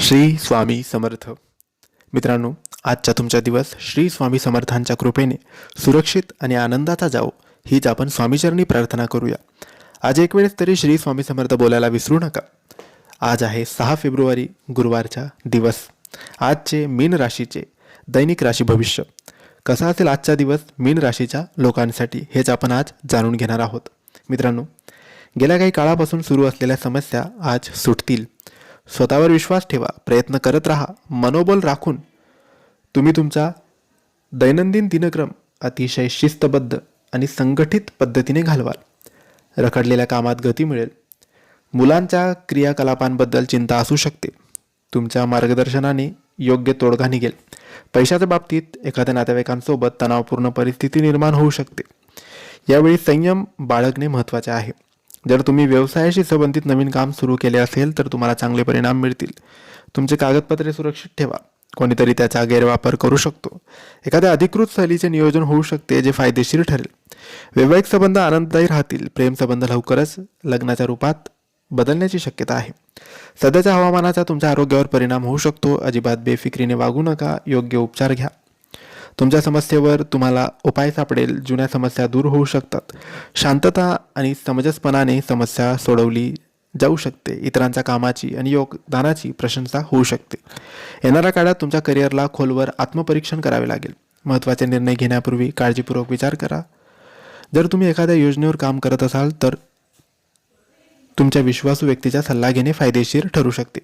श्री स्वामी समर्थ. मित्रांनो आजचा तुमचा दिवस श्री स्वामी समर्थांच्या कृपेने सुरक्षित आणि आनंदाचा जाओ हीच आपण स्वामीचरणी प्रार्थना करूया. आज एक वेळेस तरी श्री स्वामी समर्थ बोलायला विसरू नका. आज आहे सहा फेब्रुवारी गुरुवारचा दिवस. आजचे मीन राशीचे दैनिक राशी भविष्य. कसा असेल आजचा दिवस मीन राशीच्या लोकांसाठी हेच आपण आज जाणून घेणार आहोत. मित्रांनो गेल्या काही काळापासून सुरू असलेल्या समस्या आज सुटतील. स्वतःवर विश्वास ठेवा प्रयत्न करत राहा मनोबल राखून. तुम्ही तुमचा दैनंदिन दिनक्रम अतिशय शिस्तबद्ध आणि संघटित पद्धतीने घालवाल. रखडलेल्या कामात गती मिळेल. मुलांच्या क्रियाकलापांबद्दल चिंता असू शकते. तुमच्या मार्गदर्शनाने योग्य तोडगा निघेल. पैशाच्या बाबतीत एखाद्या नातेवाईकांसोबत तणावपूर्ण परिस्थिती निर्माण होऊ शकते. यावेळी संयम बाळगणे महत्त्वाचे आहे. जर तुम्ही व्यवसायाशी संबंधित नवीन काम सुरू केले असेल तर तुम्हाला चांगले परिणाम मिळतील. तुमचे कागदपत्रे सुरक्षित ठेवा. कोणीतरी त्याचा गैरवापर करू शकतो. एखाद्या अधिकृत सहलीचे नियोजन होऊ शकते जे फायदेशीर ठरेल. वैवाहिक संबंध आनंददायी राहतील. प्रेमसंबंध लवकरच लग्नाच्या रूपात बदलण्याची शक्यता आहे. सध्याच्या हवामानाचा तुमच्या आरोग्यावर परिणाम होऊ शकतो. अजिबात बेफिक्रीने वागू नका. योग्य उपचार घ्या. तुमच्या समस्येवर तुम्हाला उपाय सापडेल जुन्या समस्या दूर होऊ शकतात. शांतता आणि समजसपणाने समस्या सोडवली जाऊ शकते. इतरांच्या कामाची आणि योगदानाची प्रशंसा होऊ शकते. येणाऱ्या काळात तुमच्या करिअरला खोलवर आत्मपरीक्षण करावे लागेल. महत्त्वाचे निर्णय घेण्यापूर्वी काळजीपूर्वक विचार करा. जर तुम्ही एखाद्या योजनेवर काम करत असाल तर तुमच्या विश्वासू व्यक्तीचा सल्ला घेणे फायदेशीर ठरू शकते.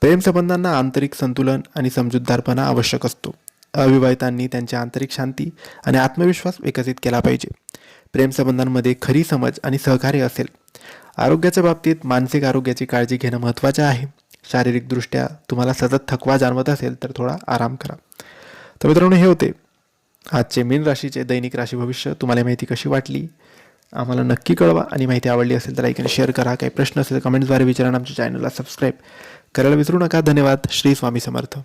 प्रेमसंबंधांना आंतरिक संतुलन आणि समजूतदारपणा आवश्यक असतो. अविवाहितांनी त्यांची आंतरिक शांती आणि आत्मविश्वास विकसित केला पाहिजे. प्रेमसंबंधांमध्ये खरी समज आणि सहकार्य असेल. आरोग्याच्या बाबतीत मानसिक आरोग्याची काळजी घेणं महत्त्वाचं आहे. शारीरिकदृष्ट्या तुम्हाला सतत थकवा जाणवत असेल तर थोडा आराम करा. तर मित्रांनो हे होते आजचे मीन राशीचे दैनिक राशी भविष्य. तुम्हाला माहिती कशी वाटली? आम्हाला नक्की कळवा. आणि माहिती आवडली असेल तर लाईक आणि शेअर करा. काही प्रश्न असेल कमेंट्सद्वारे विचारा आमच्या चॅनलला सबस्क्राईब करायला विसरू नका. धन्यवाद. श्री स्वामी समर्थ.